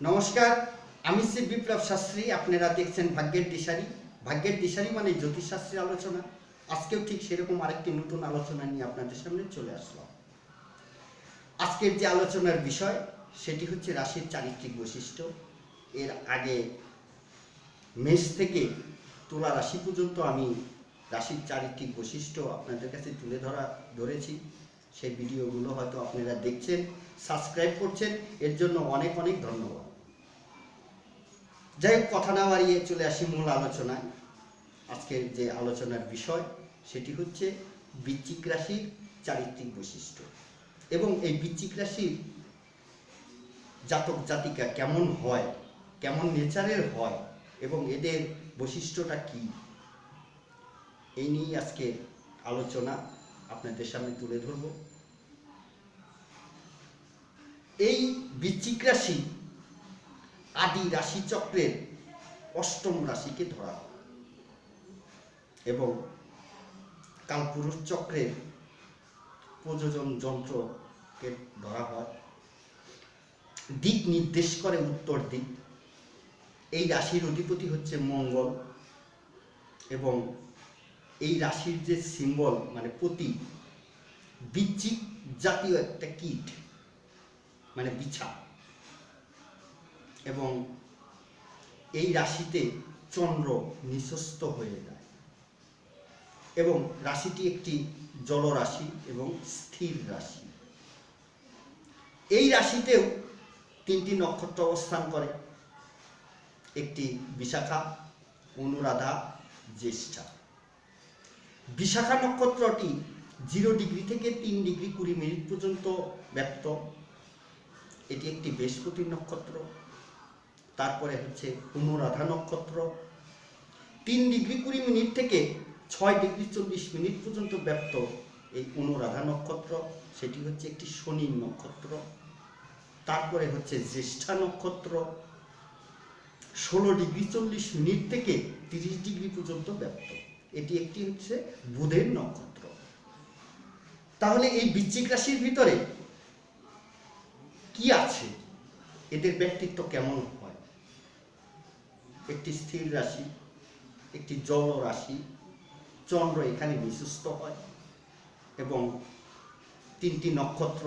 নমস্কার, আমি শ্রী বিপ্লব শাস্ত্রী, আপনারা দেখছেন ভাগ্যের দিশারি। ভাগ্যের দিশারি মানে জ্যোতিষশাস্ত্রের আলোচনা। আজকেও ঠিক সেরকম আরেকটি নতুন আলোচনা নিয়ে আপনাদের সামনে চলে আসলাম। আজকের যে আলোচনার বিষয়, সেটি হচ্ছে রাশির চারিত্রিক বৈশিষ্ট্য। এর আগে মেষ থেকে তুলা রাশি পর্যন্ত আমি রাশির চারিত্রিক বৈশিষ্ট্য আপনাদের কাছে তুলে ধরা, ধরেছি। সেই ভিডিওগুলো হয়তো আপনারা দেখছেন সাবস্ক্রাইব করছেন। এর জন্য অনেক অনেক ধন্যবাদ। যাই হোক, কথা না বাড়িয়ে চলে আসি মূল আলোচনায়। আজকের যে আলোচনার বিষয়, সেটি হচ্ছে বৃশ্চিক রাশির চারিত্রিক বৈশিষ্ট্য। এবং এই বৃশ্চিক রাশির জাতক জাতিকা কেমন হয়, কেমন নেচারের হয়, এবং এদের বৈশিষ্ট্যটা কি? এই নিয়েই আজকে আলোচনা আপনাদের সামনে তুলে ধরব। এই বৃশ্চিক রাশি আদি রাশি চক্রের অষ্টম রাশিকে ধরা হয় এবং কালপুরুষ চক্রের প্রযোজন যন্ত্রকে ধরা হয়। দিক নির্দেশ করে উত্তর দিক। এই রাশির অধিপতি হচ্ছে মঙ্গল এবং এই রাশির যে সিম্বল মানে প্রতীক বিচ্ছিক জাতীয় একটা কীট মানে বিছা। এবং এই রাশিতে চন্দ্র নিঃস্বস্ত হয়ে যায়। এবং রাশিটি একটি জলরাশি এবং স্থির রাশি। এই রাশিতেও তিনটি নক্ষত্র অবস্থান করে। একটি বিশাখা, অনুরাধা, জ্যেষ্ঠা। বিশাখা নক্ষত্রটি জিরো ডিগ্রি থেকে তিন ডিগ্রি কুড়ি মিনিট পর্যন্ত ব্যক্ত এটি একটি বৃহস্পতি নক্ষত্র, তারপরে হচ্ছে অনুরাধা নক্ষত্র। তিন ডিগ্রি কুড়ি মিনিট থেকে ছয় ডিগ্রি চল্লিশ মিনিট পর্যন্ত ব্যক্ত এই অনুরাধা নক্ষত্র। সেটি হচ্ছে একটি শনি নক্ষত্র, তারপরে হচ্ছে জ্যেষ্ঠা নক্ষত্র। ষোলো ডিগ্রি চল্লিশ মিনিট থেকে তিরিশ ডিগ্রি পর্যন্ত ব্যক্ত এটি একটি হচ্ছে বুধের নক্ষত্র। তাহলে এই বৃশ্চিক রাশির ভিতরে কি আছে? এদের ব্যক্তিত্ব কেমন হয়? একটি স্থির রাশি, একটি জল রাশি, চন্দ্র এখানে বিশ্বস্ত হয় এবং তিনটি নক্ষত্র,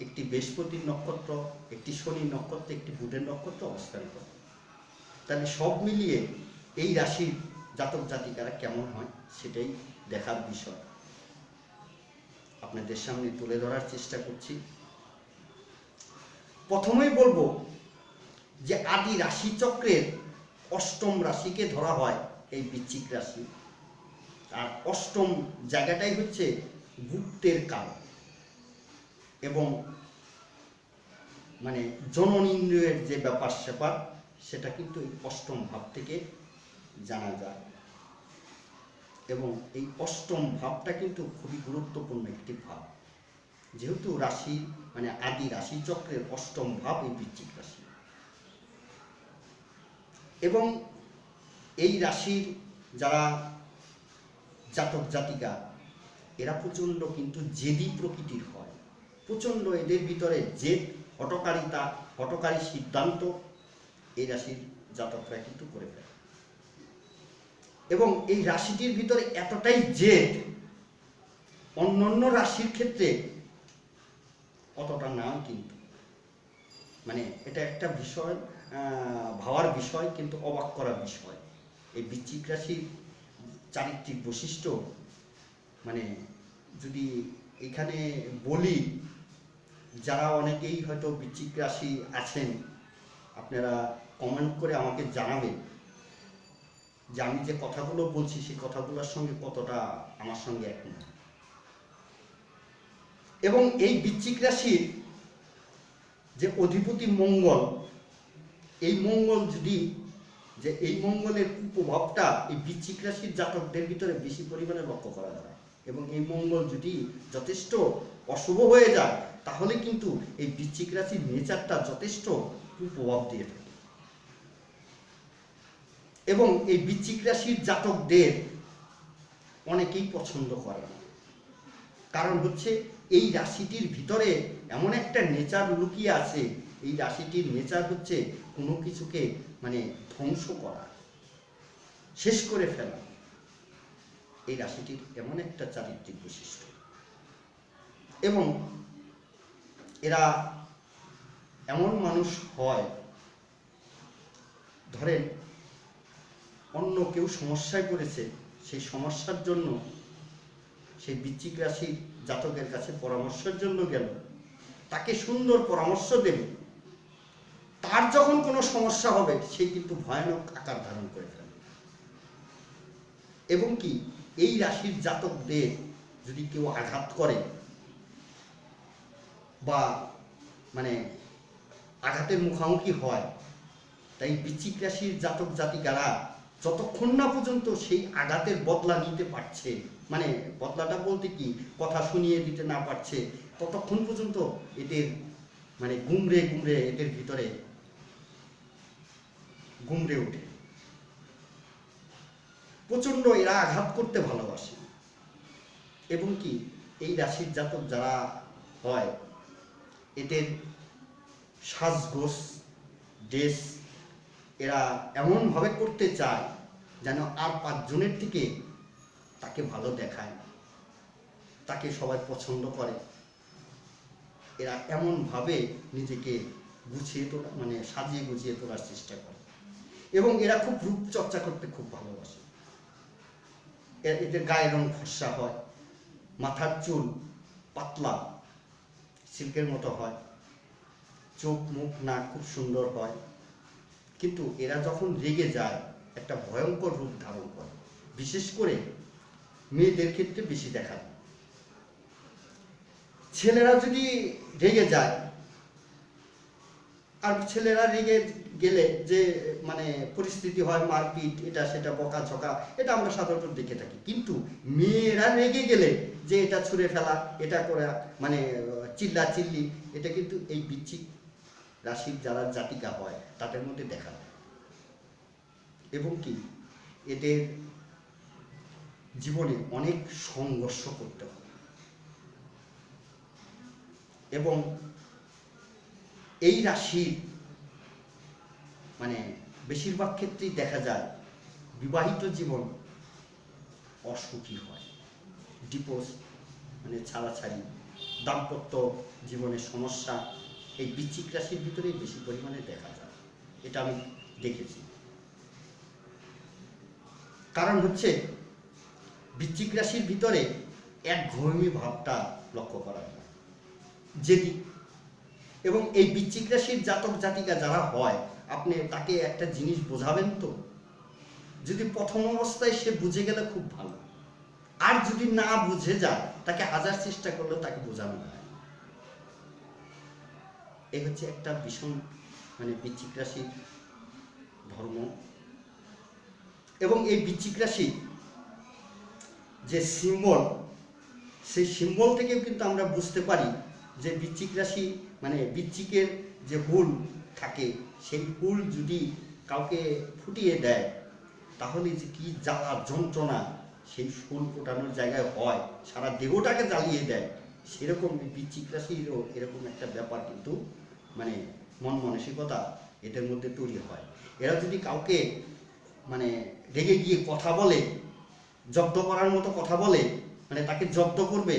একটি বৃহস্পতির নক্ষত্র, একটি শনি নক্ষত্র, একটি বুধের নক্ষত্র অবস্থান করে। তাহলে সব মিলিয়ে এই রাশির জাতক জাতিকারা কেমন হয় সেটাই দেখার বিষয়। আপনাদের সামনে তুলে ধরার চেষ্টা করছি। প্রথমেই বলব যে আদি রাশি চক্রের অষ্টম রাশিকে ধরা হয় এই বৃশ্চিক রাশি। আর অষ্টম জায়গাটাই হচ্ছে গুপ্তের কাল। এবং মানে জননিন্দ্রিয়ের যে ব্যাপার স্যাপার সেটা কিন্তু এই অষ্টম ভাব থেকে জানা যায়। এবং এই অষ্টম ভাবটা কিন্তু খুবই গুরুত্বপূর্ণ একটি ভাব। যেহেতু রাশি মানে আদি রাশি চক্রের অষ্টম ভাব এই বৃশ্চিক রাশি। এবং এই রাশির যারা জাতক জাতিকা, এরা প্রচণ্ড কিন্তু জেদি প্রকৃতির হয়। প্রচণ্ড এদের ভিতরে জেদ হটকারিতা হটকারী সিদ্ধান্ত এই রাশির জাতকরা কিন্তু করে ফেলে। এবং এই রাশিটির ভিতরে এতটাই জেদ অন্য অন্য রাশির ক্ষেত্রে অতটা নাও কিন্তু। মানে এটা একটা বিষয় ভাবার বিষয় কিন্তু অবাক করার বিষয়। এই বৃশ্চিক রাশির চারিত্রিক বৈশিষ্ট্য মানে যদি এখানে বলি, যারা অনেকেই হয়তো বৃশ্চিক রাশি আছেন, আপনারা কমেন্ট করে আমাকে জানাবেন। যে আমি যে কথাগুলো বলছি, সেই কথাগুলোর সঙ্গে কতটা আমার সঙ্গে একমত? এবং এই বৃশ্চিক রাশির যে অধিপতি মঙ্গল, এই মঙ্গল যদি, যে এই মঙ্গলের কুপ্রভাবটা এই বৃশ্চিক রাশির জাতকদের ভিতরে বেশি পরিমাণে লক্ষ্য করা যায় এবং এই মঙ্গল যদি যথেষ্ট অশুভ হয়ে যায়, তাহলে কিন্তু এই বৃশ্চিক রাশির নেচারটা যথেষ্ট কুপ্রভাব দিয়ে থাকে। এবং এই বৃশ্চিক রাশির জাতকদের অনেকেই পছন্দ করে কারণ হচ্ছে এই রাশিটির ভিতরে এমন একটা নেচার লুকিয়ে আছে, এই রাশিটির নেচার হচ্ছে কোনো কিছুকে মানে ধ্বংস করা, শেষ করে ফেলা। এই রাশিটির এমন একটা চারিত্রিক বৈশিষ্ট্য। এবং এরা এমন মানুষ হয়, ধরেন অন্য কেউ সমস্যায় পড়েছে, সেই সমস্যার জন্য, সেই বৃশ্চিক রাশির জাতকের কাছে পরামর্শের জন্য গেল। তাকে সুন্দর পরামর্শ দেবে। তার যখন কোনো সমস্যা হবে, সে কিন্তু ভয়ানক আকার ধারণ করে ফেলবে। এবং কি, এই রাশির জাতকদের যদি কেউ আঘাত করে, বা মানে আঘাতের মুখোমুখি হয়, তাই বৃশ্চিক রাশির জাতক জাতিকারা যতক্ষণ না পর্যন্ত সেই আঘাতের বদলা নিতে পারছে মানে বদলাটা বলতে কি, কথা শুনিয়ে দিতে না পারছে, ততক্ষণ পর্যন্ত এদের মানে গুমড়ে গুমড়ে এদের ভিতরে গুমড়ে ওঠে। প্রচণ্ড এরা আঘাত করতে ভালোবাসে। এবং কি, এই রাশির জাতক যারা হয়, এদের সাজগোজ ড্রেস এরা এমনভাবে করতে চায় যেন আর পাঁচজনের থেকে তাকে ভালো দেখায় তাকে সবাই পছন্দ করে। এরা এমনভাবে নিজেকে গুছিয়ে তোলা মানে সাজিয়ে গুছিয়ে তোলার চেষ্টা করে। এবং এরা খুব রূপচর্চা করতে খুব ভালোবাসে। এদের গায়ের রং ফর্সা হয়, মাথার চুল পাতলা, সিল্কের মতো হয়, চোখ মুখ নাক খুব সুন্দর হয়। কিন্তু এরা যখন রেগে যায়, একটা ভয়ঙ্কর রূপ ধারণ করে। বিশেষ করে মেয়েদের ক্ষেত্রে বেশি দেখা ছেলেরা যদি রেগে যায়, আর ছেলেরা রেগে গেলে যে মানে পরিস্থিতি হয়, মারপিট, এটা সেটা বকাঝকা এটা আমরা সাধারণত দেখে থাকি। কিন্তু মেয়েরা রেগে গেলে যে এটা ছুঁড়ে ফেলা, এটা করা মানে চিল্লা চিল্লি এটা কিন্তু এই বিচ্ছিক রাশির যারা জাতিকা হয়, তাদের মধ্যে দেখা যায় এবং কি? এদের জীবনে অনেক সংঘর্ষ করতে হয়। এবং এই রাশির মানে বেশিরভাগ ক্ষেত্রেই দেখা যায়, বিবাহিত জীবন অসুখী হয়। ডিপোজ মানে ছাড়াছাড়ি, দাম্পত্য জীবনের সমস্যা এই বৃশ্চিক রাশির ভিতরেই বেশি পরিমাণে দেখা যায়। এটা আমি দেখেছি। কারণ হচ্ছে, বৃশ্চিক রাশির ভিতরে এক ঘূর্ণি ভাবটা লক্ষ্য করা যায়। যেদি এবং এই বৃশ্চিক রাশির জাতক জাতিকা যারা হয়, আপনি তাকে একটা জিনিস বোঝাবেন তো? যদি প্রথম অবস্থায় সে বুঝে গেলে খুব ভালো। আর যদি না বুঝে যায়, তাকে হাজার চেষ্টা করলেও তাকে বোঝানো যায়। এই হচ্ছে একটা ভীষণ মানে বৃশ্চিক রাশির ধর্ম। এবং এই বৃশ্চিক রাশি যে সিম্বল সেই সিম্বল থেকেও কিন্তু আমরা বুঝতে পারি যে বৃশ্চিক রাশি মানে বৃশ্চিকের যে হুল থাকে, সেই হুল যদি কাউকে ফুটিয়ে দেয়, তাহলে যে কি জ্বালা, যন্ত্রণা সেই ফুল ফোটানোর জায়গায় হয়, সারা দেহটাকে জ্বালিয়ে দেয়। সেরকম এই বৃশ্চিক রাশিরও এরকম একটা ব্যাপার কিন্তু মানে মন মানসিকতা এদের মধ্যে তৈরি হয়। এরা যদি কাউকে মানে রেগে গিয়ে কথা বলে, জব্দ করার মতো কথা বলে মানে তাকে জব্দ করবে,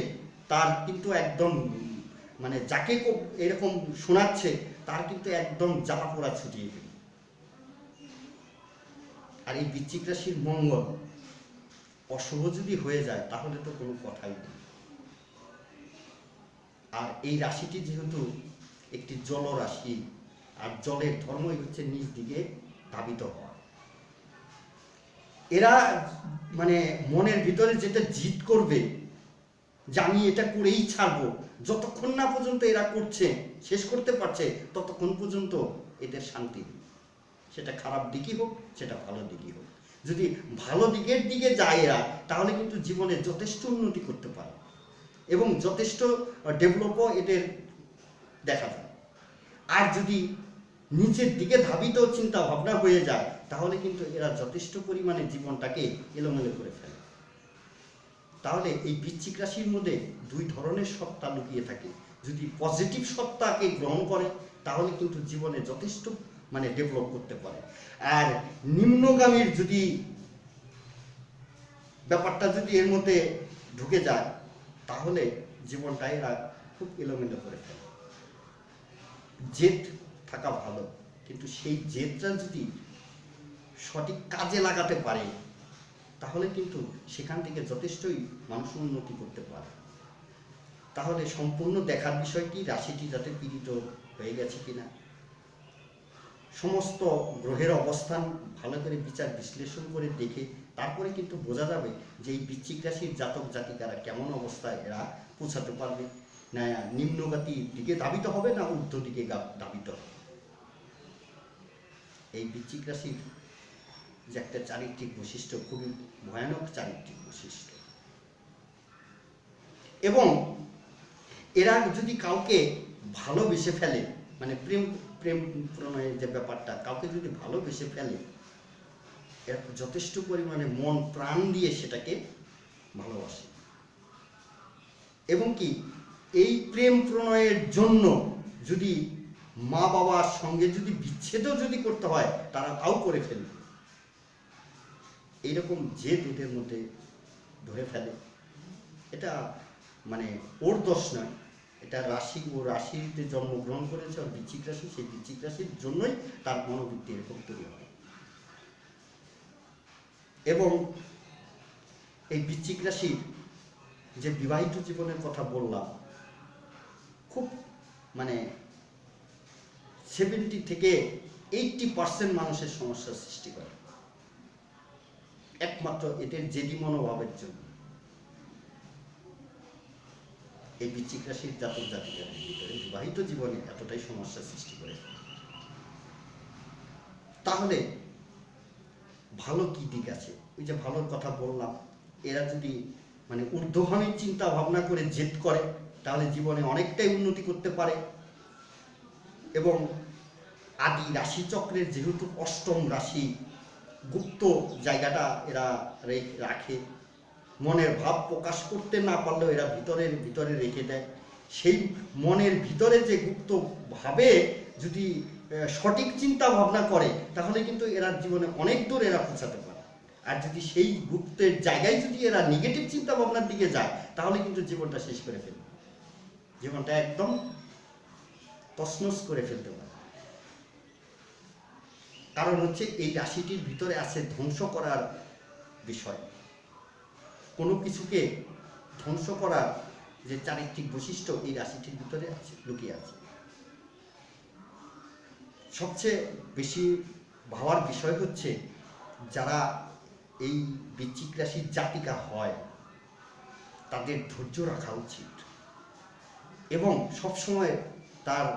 তার কিন্তু একদম মানে যাকে এরকম শোনাচ্ছে, তার কিন্তু একদম জ্বালা পোড়া ছুটিয়ে দেবে। আর এই বৃশ্চিক রাশির মঙ্গল যদি হয়ে যায়, তাহলে তো কোনো কথাই নেই। আর এই রাশিটি যেহেতু একটি জলরাশি, আর জলের ধর্মই হচ্ছে নিজ দিকে ধাবিত হওয়া। এরা মানে মনের ভিতরে যেটা জিত করবে, যে আমি এটা করেই ছাড়বো, যতক্ষণ না পর্যন্ত এরা করছে, শেষ করতে পারছে, ততক্ষণ পর্যন্ত এদের শান্তি সেটা খারাপ দিকই হোক, সেটা ভালো দিকই হোক। যদি ভালো দিকের দিকে যায় এরা, তাহলে কিন্তু জীবনে যথেষ্ট উন্নতি করতে পারে। এবং যথেষ্ট ডেভেলপও এদের দেখা যায়। আর যদি নিচের দিকে ধাবিত চিন্তা ভাবনা হয়ে যায়, তাহলে কিন্তু এরা যথেষ্ট পরিমাণে জীবনটাকে এলোমেলো করে ফেলে। তাহলে এই বৃশ্চিক রাশির মধ্যে দুই ধরনের সত্তা লুকিয়ে থাকে। যদি পজিটিভ সত্তাকে গ্রহণ করে, তাহলে কিন্তু জীবনে যথেষ্ট মানে ডেভেলপ করতে পারে। আর নিম্নগামীর যদি ব্যাপারটা যদি এর মধ্যে ঢুকে যায় তাহলে জীবনটা এরা খুব এলোমেলো করে ফেলে। জেদ থাকা ভালো, কিন্তু সেই জেদটা যদি সঠিক কাজে লাগাতে পারে, তাহলে কিন্তু সেখান থেকে যথেষ্টই মানুষ উন্নতি করতে পারে। তাহলে সম্পূর্ণ দেখার বিষয় কি? রাশিটি যাতে পীড়িত হয়ে গেছে কিনা? সমস্ত গ্রহের অবস্থান ভালো করে বিচার বিশ্লেষণ করে দেখে তারপরে কিন্তু বোঝা যাবে যে এই বৃশ্চিক রাশির জাতক জাতিকারা কেমন অবস্থায় এরা পৌঁছাতে পারবে। না নিম্নগাতির দিকে ধাবিত হবে না ঊর্ধ্ব দিকে ধাবিত হবে? এই বৃশ্চিক রাশির যে একটা চারিত্রিক বৈশিষ্ট্য, খুবই ভয়ানক চারিত্রিক বৈশিষ্ট্য। এবং এরা যদি কাউকে ভালোবেসে ফেলে মানে প্রেম প্রেম প্রণয়ের যে ব্যাপারটা, কাউকে যদি ভালোবেসে ফেলে যথেষ্ট পরিমাণে মন, প্রাণ দিয়ে সেটাকে ভালোবাসে। এবং কি, এই প্রেম প্রণয়ের জন্য যদি মা বাবার সঙ্গে যদি বিচ্ছেদও যদি করতে হয়, তারা তাও করে ফেলবে। এইরকম যে দুধের মধ্যে ধরে ফেলে, এটা মানে ওর দোষ নয়। এটা রাশি, ও রাশিতে জন্মগ্রহণ করেছে, আর বৃশ্চিক রাশি, সেই বৃশ্চিক রাশির জন্যই তার মনোবৃত্তি এরকম তৈরি হয় এবং এই বৃশ্চিক রাশির যে বিবাহিত জীবনের কথা বললাম, খুব মানে সেভেন্টি থেকে এইটটি পার্সেন্ট মানুষের সমস্যার সৃষ্টি করে। একমাত্র এদের জেদি মনোভাবের জন্য। এই বৃশ্চিক রাশির জাতক জাতিকাদের ভিতরে বিবাহিত জীবনে এতটাই সমস্যা সৃষ্টি করে। তাহলে ভালো কি দিক আছে? ওই যে ভালোর কথা বললাম, এরা যদি মানে ঊর্ধ্বগামী চিন্তা ভাবনা করে জেদ করে, তাহলে জীবনে অনেকটাই উন্নতি করতে পারে। এবং আদি রাশিচক্রের যেহেতু অষ্টম রাশি, গুপ্ত জায়গাটা এরা রাখে। মনের ভাব প্রকাশ করতে না পারলেও এরা ভিতরের, ভিতরে রেখে দেয়। সেই মনের ভিতরে যে গুপ্ত ভাবে যদি সঠিক চিন্তা ভাবনা করে, তাহলে কিন্তু এরা জীবনে অনেক দূর এরা পৌঁছাতে পারে। আর যদি সেই গুপ্তের জায়গায় যদি এরা নেগেটিভ চিন্তা ভাবনার দিকে যায়, তাহলে কিন্তু জীবনটা শেষ করে ফেলবে। জীবনটা একদম তছনছ করে ফেলতে পারে। কারণ হচ্ছে এই রাশিটির ভিতরে আছে ধ্বংস করার বিষয়। কোনো কিছুকে ধ্বংস করার যে চারিত্রিক বৈশিষ্ট্য এই রাশিটির ভিতরে আছে, লুকিয়ে আছে। সবচেয়ে বেশি ভাবার বিষয় হচ্ছে যারা এই বৃশ্চিক রাশির জাতিকা হয়, তাদের ধৈর্য রাখা উচিত। এবং সবসময় তার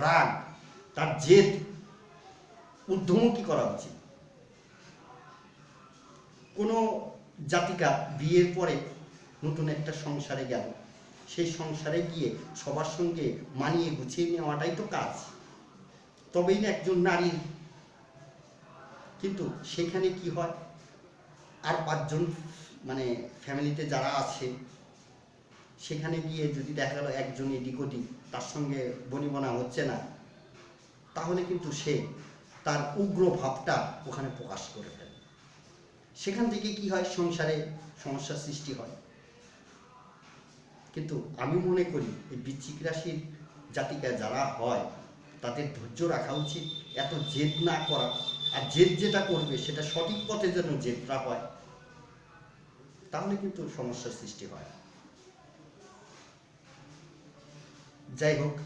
রাগ, তার জেদ ঊর্ধ্বমুখী করা উচিত। কোনো জাতিকা বিয়ের পরে নতুন একটা সংসারে গেল, সেই সংসারে গিয়ে সবার সঙ্গে মানিয়ে গুছিয়ে নেওয়াটাই তো কাজ। তবেই না একজন নারীর কিন্তু সেখানে কি হয়? আর পাঁচজন মানে ফ্যামিলিতে যারা আছে, সেখানে গিয়ে যদি দেখা গেলো একজন এদিক ওদিক, তার সঙ্গে বনিবনা হচ্ছে না, তাহলে কিন্তু সে তার উগ্র ভাবটা ওখানে প্রকাশ করে ফেলে। সেখান থেকে কি হয়? সংসারে সমস্যার সৃষ্টি হয়। কিন্তু আমি মনে করি, এই বৃশ্চিক রাশির জাতিকা যারা হয় তাদের ধৈর্য রাখা উচিত, এত জেদ না করা। আর জেদ যেটা করবে, সেটা সঠিক পথে যেন জেদটা হয়, তাহলে কিন্তু সমস্যার সৃষ্টি হয়। যাই হোক,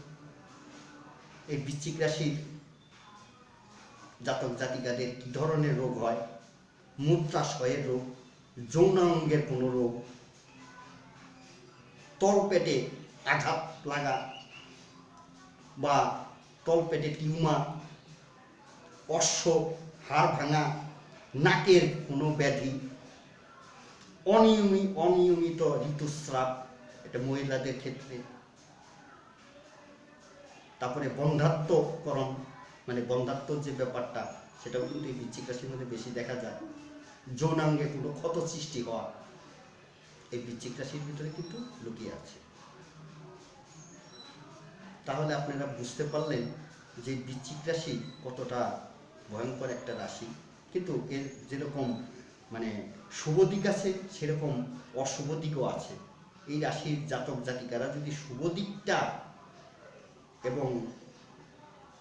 এই বৃশ্চিক রাশির জাতক জাতিকাদের কি ধরনের রোগ হয়? মূত্রাশয়ের রোগ, যৌনাঙ্গের কোনো রোগ তলপেটে আঘাত লাগা বা তলপেটে টিউমার, অশ্ব, হাড় ভাঙা, নাকের কোনো ব্যাধি অনিয়মিত অনিয়মিত ঋতুস্রাব এটা মহিলাদের ক্ষেত্রে। তারপরে বন্ধাত্মকরণ মানে বন্ধাত্ম যে ব্যাপারটা, সেটাও কিন্তু এই বৃশ্চিক রাশির মধ্যে বেশি দেখা যায়। যৌনাঙ্গে কোনো ক্ষত সৃষ্টি হওয়া, এই বৃশ্চিক রাশির ভিতরে কিন্তু লুকিয়ে আছে। তাহলে আপনারা বুঝতে পারলেন যে বৃশ্চিক রাশি কতটা ভয়ঙ্কর একটা রাশি। কিন্তু এর যেরকম মানে শুভ দিক আছে, সেরকম অশুভ দিকও আছে। এই রাশির জাতক জাতিকারা যদি শুভ দিকটা এবং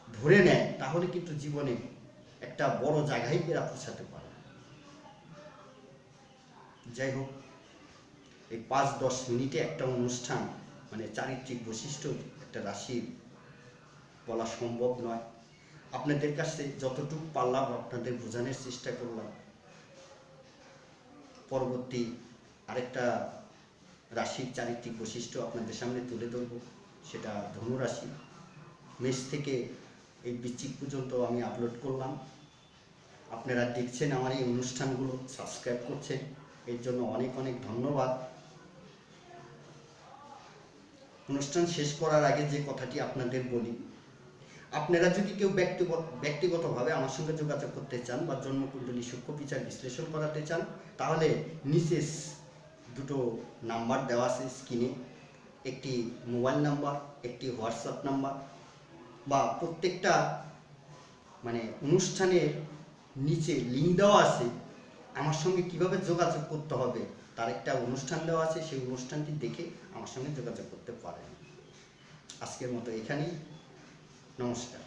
ধরে নেয়, তাহলে কিন্তু জীবনে একটা বড় জায়গায় এরা পৌঁছাতে পারে। যাই হোক, এই পাঁচ দশ মিনিটে একটা অনুষ্ঠান মানে চারিত্রিক বৈশিষ্ট্য একটা রাশির বলা সম্ভব নয়। আপনাদের কাছে যতটুকু পারলাম, আপনাদের বোঝানোর চেষ্টা করলাম। পরবর্তী আরেকটা রাশির চারিত্রিক বৈশিষ্ট্য আপনাদের সামনে তুলে ধরবো, সেটা ধনু রাশি মেষ থেকে এই বৃশ্চিক পর্যন্ত আমি আপলোড করলাম। আপনারা দেখছেন আমার এই অনুষ্ঠানগুলো সাবস্ক্রাইব করছেন। এর জন্য অনেক অনেক ধন্যবাদ। অনুষ্ঠান শেষ করার আগে যে কথাটি আপনাদের বলি, আপনারা যদি কেউ ব্যক্তিগত, ব্যক্তিগতভাবে আমার সঙ্গে যোগাযোগ করতে চান বা জন্মকুণ্ডলী সূক্ষ্ম বিচার বিশ্লেষণ করাতে চান, তাহলে নিচে দুটো নাম্বার দেওয়া আছে স্ক্রিনে। একটি মোবাইল নাম্বার, একটি হোয়াটসঅ্যাপ নাম্বার বা প্রত্যেকটা মানে অনুষ্ঠানের নিচে লিঙ্ক দেওয়া আছে, আমার সঙ্গে কীভাবে যোগাযোগ করতে হবে তার একটা অনুষ্ঠান দেওয়া আছে, সেই অনুষ্ঠানটি দেখে আমার সঙ্গে যোগাযোগ করতে পারেন। আজকের মতো এখানেই। নমস্কার।